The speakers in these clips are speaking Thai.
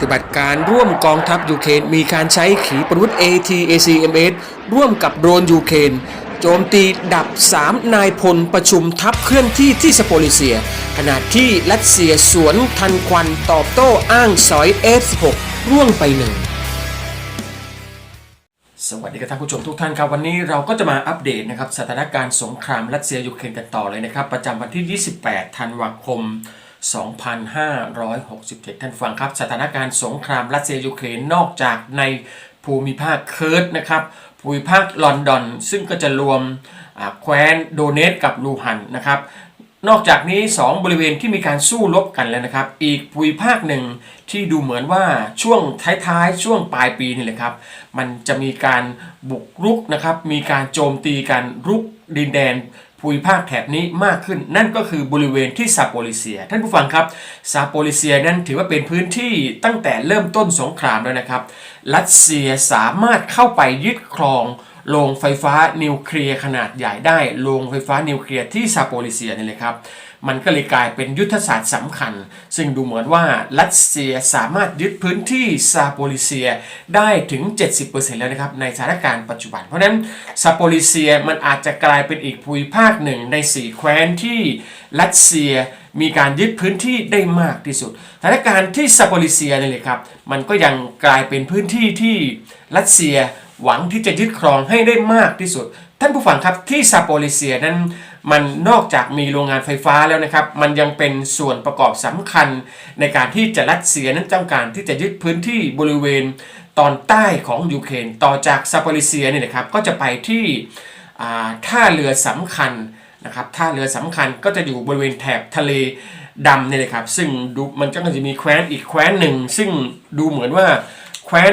ฏิบัติการร่วมกองทัพยูเครนมีการใช้ขีปนาวุธ ATACMS ร่วมกับโดรนยูเครนโจมตีดับ 3 นายพลประชุมทัพเคลื่อนที่ที่สโปลิเซีย ขณะที่รัสเซียสวนทันควันตอบโต้อ้างสอย F16 ร่วงไปหนึ่งสวัสดีครับท่านผู้ชมทุกท่านครับ วันนี้เราก็จะมาอัปเดตนะครับสถานการณ์สงครามรัสเซียยูเครนกันต่อเลยนะครับ ประจำวันที่ 28 ธันวาคม 2567 ท่านฟังครับ สถานการณ์สงครามรัสเซียยูเครนนอกจากในภูมิภาคเคิร์ดนะครับ ภูมิภาคลอนดอน ซึ่งก็จะรวมแคว้นโดเนตกับลูฮันนะครับ นอกจากนี้ 2 บริเวณที่มีการสู้รบกันแล้วนะครับ อีกภูมิภาคหนึ่งที่ดูเหมือนว่าช่วงท้ายๆ ช่วงปลายปีนี่แหละครับ มันจะมีการบุกรุกนะครับ มีการโจมตีกันรุกดินแดน ภูมิภาคแถบนี้มากขึ้น นั่นก็คือบริเวณที่ซาโปลิเซีย ท่านผู้ฟังครับซาโปลิเซียนั้นถือว่าเป็นพื้นที่ตั้งแต่เริ่มต้นสงครามแล้วนะครับ รัสเซียสามารถเข้าไปยึดครองโรงไฟฟ้านิวเคลียร์ขนาดใหญ่ได้โรงไฟฟ้านิวเคลียร์ที่ซาโปลิเซียนี่เลยครับ มันก็เลยกลายเป็นยุทธศาสตร์สำคัญ ซึ่งดูเหมือนว่ารัสเซียสามารถยึดพื้นที่ซาโปลิเซียได้ถึง 70%แล้วนะครับในสถานการณ์ปัจจุบัน เพราะนั้นซาโปลิเซียมันอาจจะกลายเป็นอีกภูมิภาคหนึ่งใน 4 แคว้นที่รัสเซียมีการยึดพื้นที่ได้มากที่สุดสถานการณ์ที่ซาโปลิเซียนี่เลยครับ มันก็ยังกลายเป็นพื้นที่ที่รัสเซียหวังที่จะยึดครองให้ได้มากที่สุด ท่านผู้ฟังครับที่ซาโปลิเซียนั้น มันนอกจากมีโรงงานไฟฟ้าแล้วนะครับ มันยังเป็นส่วนประกอบสำคัญ ในการที่จะรัสเซียนั้นต้องการที่จะยึดพื้นที่บริเวณตอนใต้ของยูเครนต่อจากซาโปลิเซียเนี่ยนะครับก็จะไปที่ท่าเรือสำคัญนะครับท่าเรือสำคัญก็จะอยู่บริเวณแถบทะเลดำเนี่ยเลยครับซึ่งดูมันก็จะมีแคว้นอีกแคว้นหนึ่ง ซึ่งดูเหมือนว่าแคว้น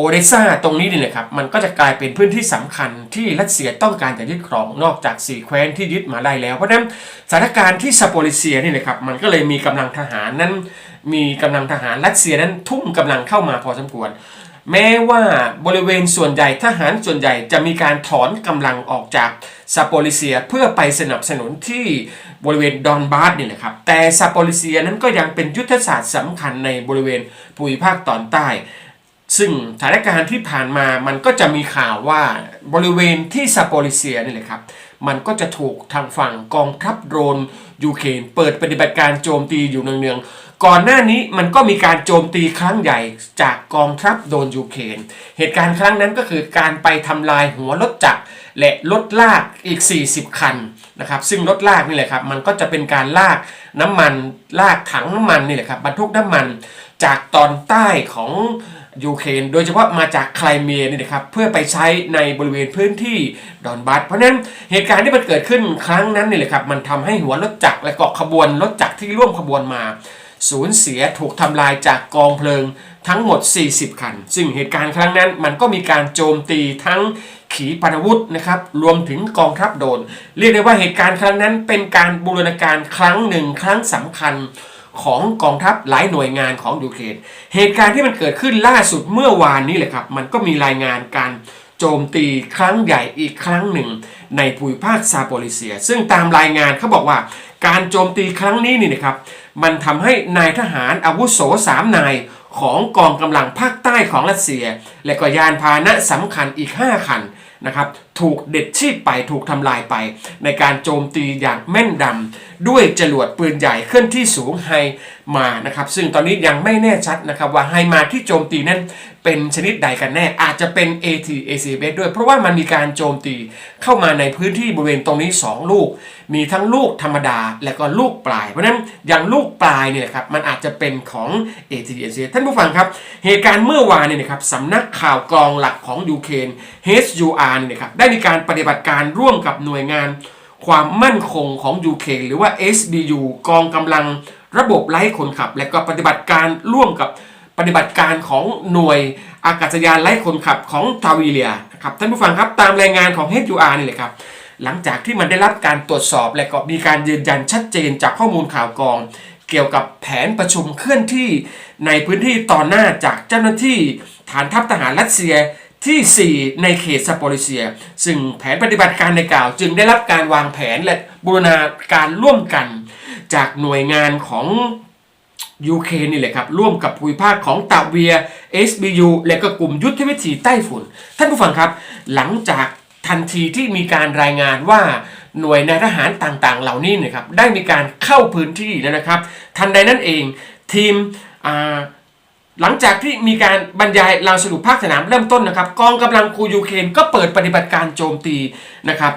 โอเดซ่าตรงนี้นี่แหละครับ มันก็จะกลายเป็นพื้นที่สำคัญที่รัสเซียต้องการจะยึดครองนอกจาก4แคว้นที่ยึดมาได้แล้ว เพราะฉะนั้นสถานการณ์ที่ซาโปลิเซียนี่นะครับ มันก็เลยมีกำลังทหารนั้น มีกำลังทหารรัสเซียนั้นทุ่มกำลังเข้ามาพอสมควร แม้ว่าบริเวณส่วนใหญ่ทหารส่วนใหญ่จะมีการถอนกำลังออกจากซาโปลิเซียเพื่อไปสนับสนุนที่บริเวณดอนบาสนี่แหละครับ แต่ซาโปลิเซียนั้นก็ยังเป็นยุทธศาสตร์สำคัญในบริเวณภูมิภาคตอนใต้ ซึ่งสถานการณ์ที่ผ่านมามันก็จะมีข่าวว่าบริเวณที่ซาโปลิเซียนี่แหละครับ มันก็จะถูกทางฝั่งกองทัพโดรนยูเครนเปิดปฏิบัติการโจมตีอยู่เนืองๆ ก่อนหน้านี้มันก็มีการโจมตีครั้งใหญ่จากกองทัพโดนยูเครนเหตุการณ์ครั้งนั้นก็คือการไปทำลายหัวรถจักรและรถลากอีก 40 คันนะครับซึ่งรถลากนี่แหละครับมันก็จะเป็นการลากน้ำมันลากถังน้ำมันนี่แหละครับบรรทุกน้ำมันจากตอนใต้ของ ยูเครนโดยเฉพาะมาจากไครเมียนี่นะครับเพื่อไปใช้ในบริเวณพื้นที่ดอนบัสเพราะฉะนั้นเหตุการณ์ที่มันเกิดขึ้นครั้งนั้นนี่แหละครับมันทำให้หัวรถจักรและก็ขบวนรถจักรที่ร่วมขบวนมาสูญเสียถูกทำลายจากกองเพลิงทั้งหมด 40 คัน ซึ่งเหตุการณ์ครั้งนั้นมันก็มีการโจมตีทั้งขีปนาวุธนะครับรวมถึงกองทัพโดรนเรียกได้ว่าเหตุการณ์ครั้งนั้นเป็นการบูรณาการครั้งหนึ่งครั้งสำคัญ ของกองทัพหลายหน่วยงานของยูเครนเหตุการณ์ที่มันเกิดขึ้นล่าสุดเมื่อวานนี้แหละครับ มันก็มีรายงานการโจมตีครั้งใหญ่อีกครั้งหนึ่ง ในภูมิภาคซาโปลิเซีย ซึ่งตามรายงานเขาบอกว่า การโจมตีครั้งนี้นี่นะครับ มันทำให้นายทหารอาวุโสสามนายของกองกำลังภาคใต้ของรัสเซีย และก็ยานพาหนะสำคัญอีก 5 คันนะครับ ถูกเด็ดชีพไปถูกทำลายไป ในการโจมตีอย่างแม่นดำด้วยจรวดปืนใหญ่เคลื่อนที่สูงไฮมานะครับ ซึ่งตอนนี้ยังไม่แน่ชัดนะครับว่าไฮมาที่โจมตีนั้นเป็นชนิดใดกันแน่ อาจจะเป็น AT-ACBS ด้วย เพราะว่ามันมีการโจมตีเข้ามาในพื้นที่บริเวณตรงนี้ 2 ลูก มีทั้งลูกธรรมดาและก็ลูกปลาย เพราะฉะนั้นอย่างลูกปลายเนี่ยครับมันอาจจะเป็นของ AT-ACBS ท่านผู้ฟังครับ เหตุการณ์เมื่อวานเนี่ยนะครับสำนักข่าวกรองหลักของยูเครน HUR เนี่ยครับได้มีการปฏิบัติการร่วมกับหน่วยงาน ความมั่นคงของยูเคหรือว่า SBU กองกำลังระบบไร้คนขับ และก็ปฏิบัติการร่วมกับปฏิบัติการของหน่วยอากาศยานไร้คนขับของทาวิเลียนะครับท่านผู้ฟังครับตามรายงานของ HUR นี่เลยครับหลังจากที่มันได้รับการตรวจสอบและก็มีการยืนยันชัดเจนจากข้อมูลข่าวกรอง เกี่ยวกับแผนประชุมเคลื่อนที่ในพื้นที่ต่อหน้าจากเจ้าหน้าที่ฐานทัพทหารรัสเซีย ที่ 4 ในเขตซาโปริเซีย ซึ่งแผนปฏิบัติการในกล่าว จึงได้รับการวางแผนและบูรณาการร่วมกัน จากหน่วยงานของยูเคนี่แหละครับ ร่วมกับภูมิภาคของตาเวีย SBU และก็กลุ่มยุทธวิธีใต้ฝุ่น ท่านผู้ฟังครับ หลังจากทันทีที่มีการรายงานว่าหน่วยนายทหารต่างๆ เหล่านี้นะครับได้มีการเข้าพื้นที่แล้วนะครับ ทันใดนั้นเองทีมอ่า หลังจากที่มีการบรรยายราสรุปภาคสนามเริ่มต้นนะครับ กองกำลังคูยูเครนก็เปิดปฏิบัติการโจมตีนะครับ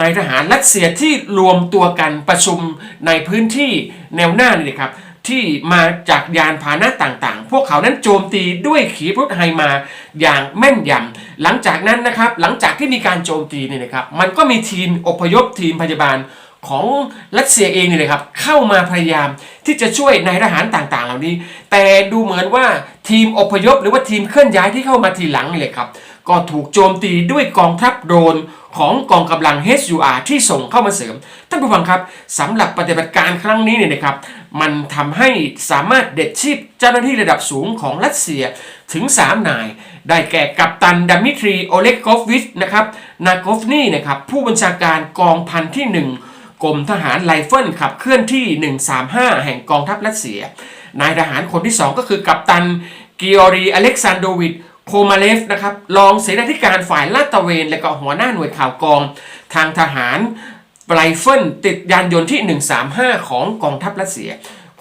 นายทหารรัสเซียที่รวมตัวกันประชุมในพื้นที่แนวหน้านี่ครับที่มาจากยานพาหนะต่างๆ พวกเขานั้นโจมตีด้วยขีปนาวุธไฮมาอย่างแม่นยำหลังจากนั้นนะครับหลังจากที่มีการโจมตีเนี่ยนะครับ มันก็มีทีมอพยพทีมพยาบาล ของรัสเซียเองนี่เลยครับ เข้ามาพยายามที่จะช่วยนายทหารต่างๆ เหล่านี้ แต่ดูเหมือนว่าทีมอพยพ หรือว่าทีมเคลื่อนย้ายที่เข้ามาทีหลังนี่เลยครับ ก็ถูกโจมตีด้วยกองทัพโดรนของกองกำลัง HUR ที่ส่งเข้ามาเสริม ท่านผู้ฟังครับสำหรับปฏิบัติการครั้งนี้เนี่ยนะครับ มันทำให้สามารถเด็ดชีพเจ้าหน้าที่ระดับสูงของรัสเซียถึง 3 นาย ได้แก่กัปตันดามิทรีโอเล็กโกฟวิชนะครับนากอฟนี่นะครับผู้บัญชาการกองพันที่ 1 กรมทหารไลเฟิลขับเคลื่อนที่ 135 แห่งกองทัพรัสเซีย นายทหารคนที่ 2 ก็คือกัปตันกิออรีอเล็กซานโดวิชโคมาเลฟนะครับรองเสนาธิการฝ่ายลาดตระเวน และก็หัวหน้าหน่วยข่าวกอง ทางทหารไลเฟิลติดยานยนต์ที่ 135 ของกองทัพรัสเซีย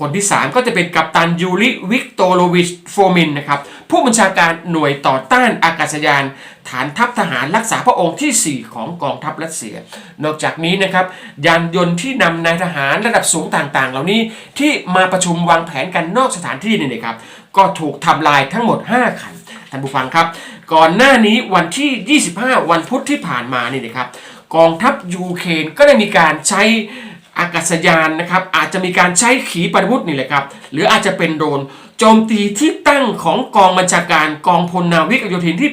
คนที่ 3 ก็จะเป็นกัปตันยูริวิกโตโลวิชโฟมินนะครับผู้บัญชาการหน่วยต่อต้านอากาศยาน ฐานทัพทหารรักษาพระองค์ที่ 4 ของกองทัพรัสเซีย นอกจากนี้นะครับยานยนต์ที่นำนายทหารระดับสูงต่างๆ เหล่านี้ที่มาประชุมวางแผนกันนอกสถานที่นี่นะครับก็ถูกทำลายทั้งหมด 5 คันท่านผู้ฟังครับ ก่อนหน้านี้วันที่ 25 วันพุธที่ผ่านมานี่นะครับกองทัพยูเครนก็ได้มีการใช้ อากาศยานนะครับอาจจะมีการใช้ขีปนาวุธนี่แหละครับหรืออาจจะเป็นโดรนโจมตีที่ตั้งของกองบัญชาการกองพลนาวิกโยธินที่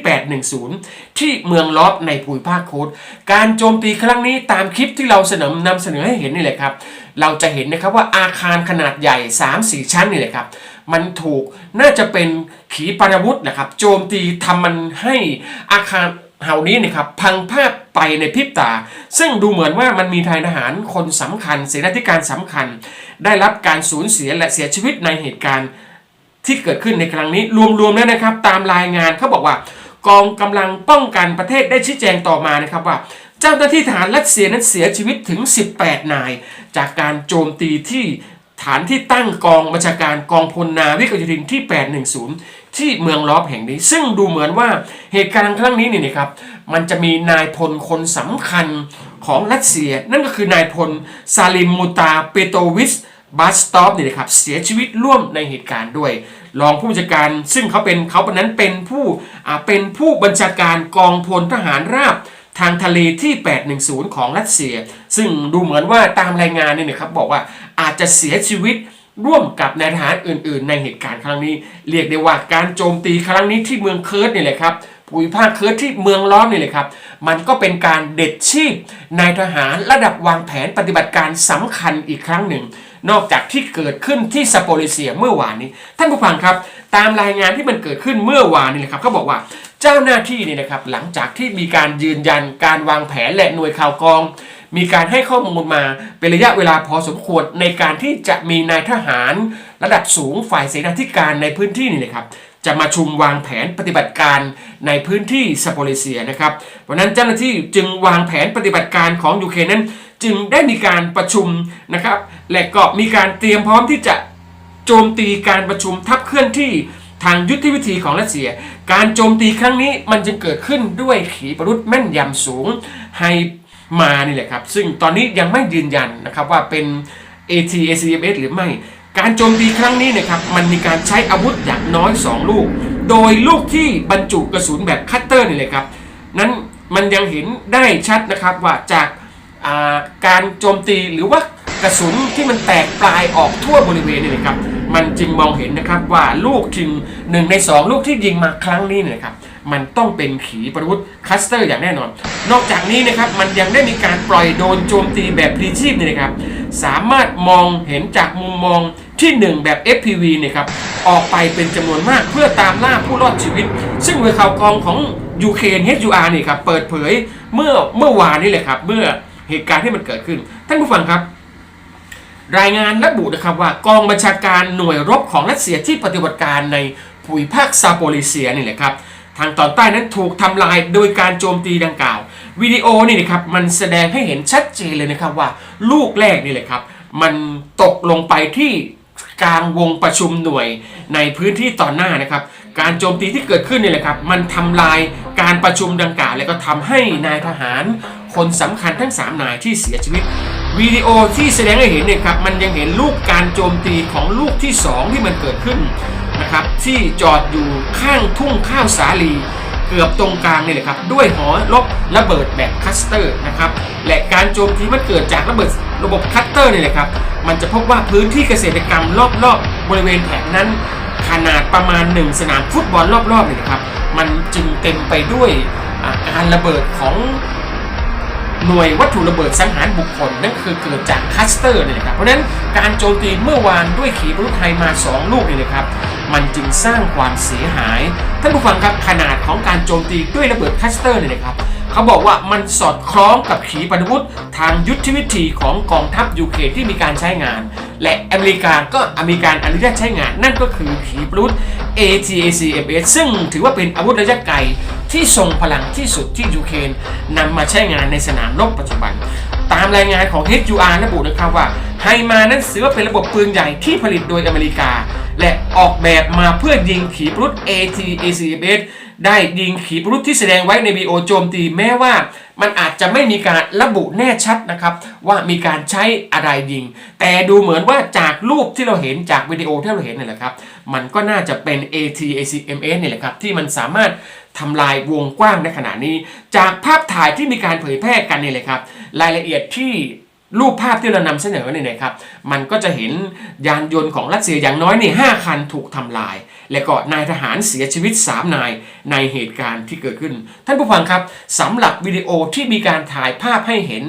810 ที่เมืองลอบในภูมิภาคโคดการโจมตีครั้งนี้ตามคลิปที่เราเสนอนำเสนอให้เห็นนี่แหละครับ เราจะเห็นนะครับว่าอาคารขนาดใหญ่ 3-4 ชั้นนี่แหละครับมันถูกน่าจะเป็นขีปนาวุธนะครับ โจมตีทำมันให้อาคาร เหล่านี้นะครับพังภาพไปในพริบตา ซึ่งดูเหมือนว่ามันมีทายทหารคนสำคัญเสนาธิการสำคัญ ได้รับการสูญเสียและเสียชีวิตในเหตุการณ์ที่เกิดขึ้นในครั้งนี้รวมๆแล้วนะครับ ตามรายงานเขาบอกว่ากองกำลังป้องกันประเทศได้ชี้แจงต่อมานะครับว่า เจ้าหน้าที่ทหารรัสเซียนั้นเสียชีวิตถึง 18 นาย จากการโจมตีที่ฐานที่ตั้งกองบัญชาการกองพลนาวิกโยธินที่ 810 ที่เมืองลอบแห่งนี้ ซึ่งดูเหมือนว่าเหตุการณ์ครั้งนี้นี่นะครับมันจะมีนายพลคนสำคัญของรัสเซีย นั่นก็คือนายพลซาลิมมูตาเปโตวิสบัสตอฟนี่นะครับเสียชีวิตร่วมในเหตุการณ์ด้วย รองผู้บัญชาการซึ่งเขาเป็นเขาปนนั้นเป็นผู้เป็นผู้บัญชาการกองพลทหารราบทางทะเลที่ 810 ของรัสเซีย ซึ่งดูเหมือนว่าตามรายงานเนี่ยนะครับบอกว่าอาจจะเสียชีวิต ร่วมกับนายทหารอื่น ๆ ในเหตุการณ์ครั้งนี้ เรียกได้ว่าการโจมตีครั้งนี้ที่เมืองเคิร์ดนี่แหละครับภูมิภาคเคิร์ดที่เมืองล้อมนี่แหละครับ มันก็เป็นการเด็ดชีพนายทหารระดับวางแผนปฏิบัติการสำคัญอีกครั้งหนึ่ง นอกจากที่เกิดขึ้นที่ซาโปริเซียเมื่อวานนี้ ท่านผู้ฟังครับ ตามรายงานที่มันเกิดขึ้นเมื่อวานนี้แหละครับเขาบอกว่าเจ้าหน้าที่นี่นะครับหลังจากที่มีการยืนยันการวางแผนและหน่วยข่าวกรอง มีการให้ข้อมูลมาเป็นระยะเวลาพอสมควรในการที่จะมีนายทหารระดับสูงฝ่ายเสนาธิการในพื้นที่นี่นะครับจะมาชุมวางแผนปฏิบัติการในพื้นที่ซาโปริเซียนะครับเพราะนั้นเจ้าหน้าที่จึงวางแผนปฏิบัติการของยูเครนนั้น จึงได้มีการประชุมนะครับและก็มีการเตรียมพร้อมที่จะโจมตีการประชุมทัพเคลื่อนที่ทางยุทธวิธีของรัสเซีย การโจมตีครั้งนี้มันจึงเกิดขึ้นด้วยขีปนาวุธแม่นยำสูงไฮ มานี่แหละครับ ซึ่งตอนนี้ยังไม่ยืนยันนะครับว่าเป็น AT ACMS หรือไม่ การโจมตีครั้งนี้นะครับมันมีการใช้อาวุธอย่างน้อย 2 ลูก โดยลูกที่บรรจุกระสุนแบบคัตเตอร์นี่เลยครับ นั้นมันยังเห็นได้ชัดนะครับว่าจากาการโจมตีหรือว่ากระสุนที่มันแตกปลายออกทั่วบริเวณนี่นะครับ มันจึงมองเห็นนะครับว่าลูกจึงหนึ่งในสองลูกที่ยิงมาครั้งนี้นะครับ มันต้องเป็นขีปนาวุธคัสเตอร์อย่างแน่นอน นอกจากนี้นะครับมันยังได้มีการปล่อยโดนโจมตีแบบพลีชีพนี่นะครับสามารถมองเห็นจากมุมมองที่หนึ่งแบบ FPV เนี่ยครับออกไปเป็นจำนวนมากเพื่อตามล่าผู้รอดชีวิต ซึ่งเวข่าวกองของยูเครน HUR นี่ครับเปิดเผยเมื่อเมื่อวานนี้แหละครับเมื่อเหตุการณ์ที่มันเกิดขึ้น ท่านผู้ฟังครับ รายงานระบุนะครับว่ากองบัญชาการหน่วยรบของรัสเซียที่ปฏิบัติการในภูมิภาคซาโปลิเซียนี่แหละครับ ทางตอนใต้นั้นถูกทำลายโดยการโจมตีดังกล่าว วิดีโอนี่นะครับมันแสดงให้เห็นชัดเจนเลยนะครับว่าลูกแรกนี่แหละครับ มันตกลงไปที่กลางวงประชุมหน่วยในพื้นที่ต่อหน้านะครับ การโจมตีที่เกิดขึ้นนี่แหละครับ มันทำลายการประชุมดังกล่าว และก็ทำให้นายทหาร คนสำคัญทั้ง 3 นายที่เสียชีวิตวิดีโอที่แสดงให้เห็นเนี่ยครับมันยังเห็นลูกการโจมตีของลูกที่ 2 ที่มันเกิดขึ้น นะครับที่จอดอยู่ข้างทุ่งข้าวสาลี เกือบตรงกลางนี่แหละครับด้วยหอลบระเบิดแบบคัสเตอร์นะครับและการโจมตีมันเกิดจากระเบิดระบบคัสเตอร์นี่แหละครับมันจะพบว่าพื้นที่เกษตรกรรมรอบๆ บริเวณแถบนั้น ขนาดประมาณ 1 สนามฟุตบอลรอบๆนี่นะครับมันจึงเต็มไปด้วยการระเบิดของหน่วยวัตถุระเบิดสังหารบุคคลนั่นคือเกิดจากคัสเตอร์เนี่ยนะครับเพราะฉะนั้นการโจมตีเมื่อวานด้วยขีปนาวุธไทยมา 2 ลูกเนี่ยนะครับ มันจึงสร้างความเสียหาย ท่านผู้ฟังครับขนาดของการโจมตีด้วยระเบิดคัสเตอร์เนี่ยนะครับเขาบอกว่ามันสอดคล้องกับขีปนาวุธ ทางยุทธวิธีของกองทัพยูเครนที่มีการใช้งาน และอเมริกาก็อเมริการอนุญาตใช้งาน นั่นก็คือขีปนาวุธ ATACMS ซึ่งถือว่าเป็นอาวุธระยะไกลที่ทรงพลังที่สุดที่ยูเครนนำมาใช้งานในสนามรบปัจจุบัน ตามรายงานของ HUR ระบุนะครับว่าไฮมานั้นถือว่าเป็นระบบปืนใหญ่ที่ผลิตโดยอเมริกา และออกแบบมาเพื่อยิงขีปนาวุธ ATACMS ได้ยิงขีปนาวุธที่แสดงไว้ในวีโอโจมตีแม้ว่า มันอาจจะไม่มีการระบุแน่ชัดนะครับ ว่ามีการใช้อะไรยิง แต่ดูเหมือนว่าจากรูปที่เราเห็นจากวิดีโอที่เราเห็นนี่แหละครับ มันก็น่าจะเป็น ATACMS นี่แหละครับ ที่มันสามารถทำลายวงกว้างในขณะนี้ จากภาพถ่ายที่มีการเผยแพร่กันนี่เลยครับ รายละเอียดที่ รูปภาพที่เรานำเสนอเนี่ยนะครับ มันก็จะเห็นยานยนต์ของรัสเซียอย่างน้อยนี่ห้าคันถูกทำลาย และก็นายทหารเสียชีวิต 3 นายในเหตุการณ์ที่เกิดขึ้น ท่านผู้ฟังครับสำหรับวิดีโอที่มีการถ่ายภาพให้เห็น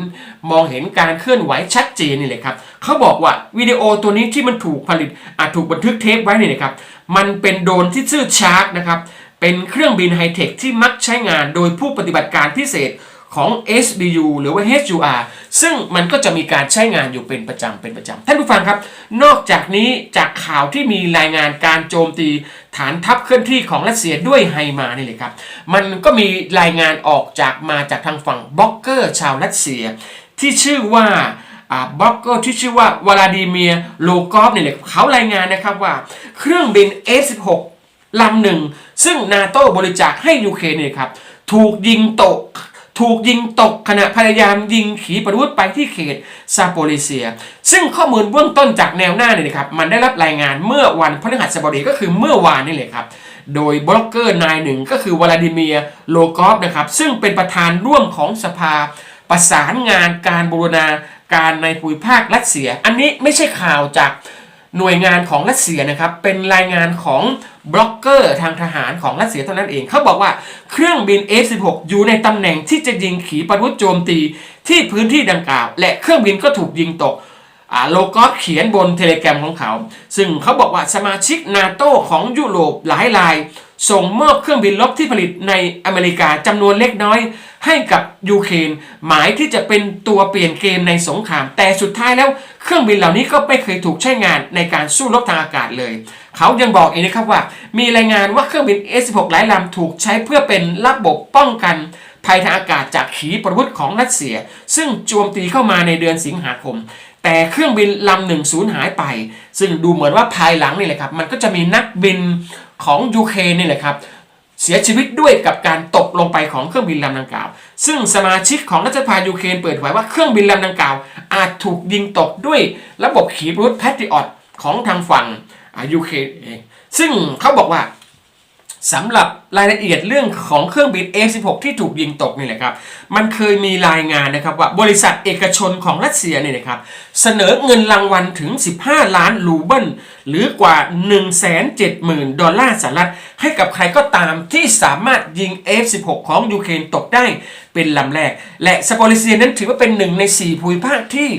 มองเห็นการเคลื่อนไหวชัดเจนนี่เลยครับเขาบอกว่าวิดีโอตัวนี้ที่มันถูกผลิตอาจถูกบันทึกเทปไว้เนี่ยนะครับ มันเป็นโดรนที่ชื่อชาร์กนะครับเป็นเครื่องบินไฮเทคที่มักใช้งานโดยผู้ปฏิบัติการพิเศษ ของ SBU หรือว่า HUR ซึ่งมันก็จะมีการใช้งานอยู่เป็นประจำเป็นประจำท่านผู้ฟังครับ นอกจากนี้จากข่าวที่มีรายงานการโจมตีฐานทัพเคลื่อนที่ของรัสเซียด้วยไฮมานี่เลยครับ มันก็มีรายงานออกจากมาจากทางฝั่งบล็อกเกอร์ชาวรัสเซีย ที่ชื่อว่าบล็อกเกอร์ที่ชื่อว่าวลาดิเมียโลกอฟเนี่ยเขารายงานนะครับว่า เครื่องบิน F16 ลำหนึ่ง ซึ่งนาโต้บริจาคให้ยูเครนเนี่ยครับ ถูกยิงตก ถูกยิงตกขณะพยายามยิงขีปนาวุธไปที่เขตซาโปลิเซีย ซึ่งข้อมูลเบื้องต้นจากแนวหน้าเนี่ยนะครับมันได้รับรายงานเมื่อวันพฤหัสบดีก็คือเมื่อวานนี่เลยครับโดยบล็อกเกอร์นายหนึ่งก็คือวลาดิเมียโลกอฟนะครับซึ่งเป็นประธานร่วมของสภาประสานงานการบูรณาการในภูมิภาครัสเซีย อันนี้ไม่ใช่ข่าวจาก หน่วยงานของรัสเซียนะครับเป็นรายงานของบล็อกเกอร์ทางทหารของรัสเซียเท่านั้นเองเขาบอกว่าเครื่องบิน F16 อยู่ในตำแหน่งที่จะยิงขีปนาวุธโจมตีที่พื้นที่ดังกล่าว และเครื่องบินก็ถูกยิงตกโลกอฟเขียนบนเทเลแกรมของเขา ซึ่งเขาบอกว่าสมาชิกนาโตของยุโรปหลายราย ส่งมอบเครื่องบินรบที่ผลิตในอเมริกาจำนวนเล็กน้อย ให้กับยูเครนหมายที่จะเป็นตัวเปลี่ยนเกมในสงคราม แต่สุดท้ายแล้วเครื่องบินเหล่านี้ก็ไม่เคยถูกใช้งานในการสู้รบทางอากาศเลย เขายังบอกอีกนะครับว่า มีรายงานว่าเครื่องบิน S16 หลายลำถูกใช้เพื่อเป็นระบบป้องกันภัยทางอากาศจากขีปนาวุธของรัสเซีย ซึ่งโจมตีเข้ามาในเดือนสิงหาคม แต่เครื่องบินลำหนึ่งสูญหายไป ซึ่งดูเหมือนว่าภายหลังนี่แหละครับ มันก็จะมีนักบิน ของยูเครนนี่แหละครับเสียชีวิตด้วยกับการตกลงไปของเครื่องบินลำดังกล่าว ซึ่งสมาชิกของรัฐสภายูเครนเปิดเผยว่าเครื่องบินลำดังกล่าว อาจถูกยิงตกด้วยระบบขีปนาวุธแพทริออตของทางฝั่งยูเครนเองซึ่งเขาบอกว่า สำหรับรายละเอียดเรื่องของเครื่องบิน A16 ที่ถูกยิงตกนี่แหละครับ มันเคยมีรายงานนะครับว่าบริษัทเอกชนของรัสเซียนี่นะครับเสนอเงินรางวัลถึง 15 ล้านรูเบิลหรือกว่า 170,000 ดอลลาร์สหรัฐ ให้กับใครก็ตามที่สามารถยิง F16 ของยูเครนตกได้เป็นลำแรก และสปอริเซียนั้นถือว่าเป็นหนึ่งใน 4 ภูมิภาคที่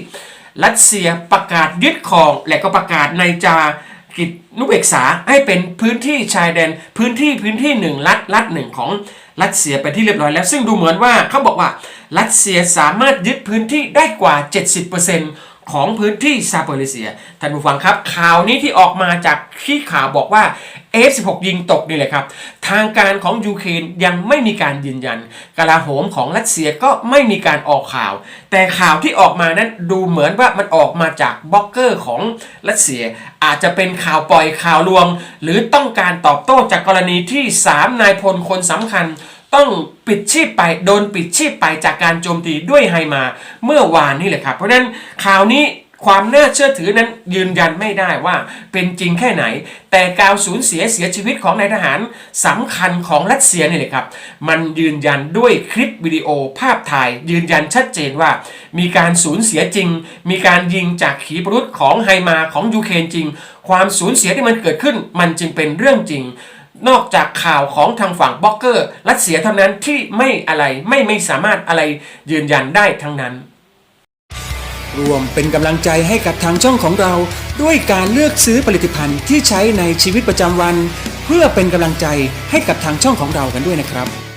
รัสเซียประกาศยึดครองและก็ประกาศในจา กิจนุเบกษาให้เป็นพื้นที่ชายแดนพื้นที่พื้นที่หนึ่งรัฐรัฐหนึ่งของรัสเซียไปที่เรียบร้อยแล้ว ซึ่งดูเหมือนว่าเขาบอกว่ารัสเซียสามารถยึดพื้นที่ได้กว่า 70% ของพื้นที่ซาโปริเซียท่านผู้ฟังครับ ข่าวนี้ที่ออกมาจากที่ข่าวบอกว่า F16 ยิงตกนี่แหละครับ ทางการของยูเครนยังไม่มีการยืนยันกลาโหมของรัสเซียก็ไม่มีการออกข่าว แต่ข่าวที่ออกมานั้นดูเหมือนว่ามันออกมาจากบล็อกเกอร์ของรัสเซีย อาจจะเป็นข่าวปล่อยข่าวลวง หรือต้องการตอบโต้จากกรณีที่ 3 นายพลคนสำคัญ ต้องปิดชีพไปโดนปิดชีพไปจากการโจมตีด้วยไฮมาเมื่อวานนี่แหละครับ เพราะนั้นข่าวนี้ความน่าเชื่อถือนั้นยืนยันไม่ได้ว่าเป็นจริงแค่ไหน แต่การสูญเสียเสียชีวิตของนายทหารสำคัญของรัสเซียนี่แหละครับ มันยืนยันด้วยคลิปวิดีโอภาพถ่าย ยืนยันชัดเจนว่า มีการสูญเสียจริง มีการยิงจากขีปนาวุธของไฮมาของยูเครนจริง ความสูญเสียที่มันเกิดขึ้นมันจึงเป็นเรื่องจริง นอกจากข่าวของทางฝั่งบล็อกเกอร์รัสเซียเท่านั้นที่ไม่อะไรไม่ไม่สามารถอะไรยืนยันได้ทั้งนั้น รวมเป็นกำลังใจให้กับทางช่องของเรา ด้วยการเลือกซื้อผลิตภัณฑ์ที่ใช้ในชีวิตประจำวัน เพื่อเป็นกำลังใจให้กับทางช่องของเรากันด้วยนะครับ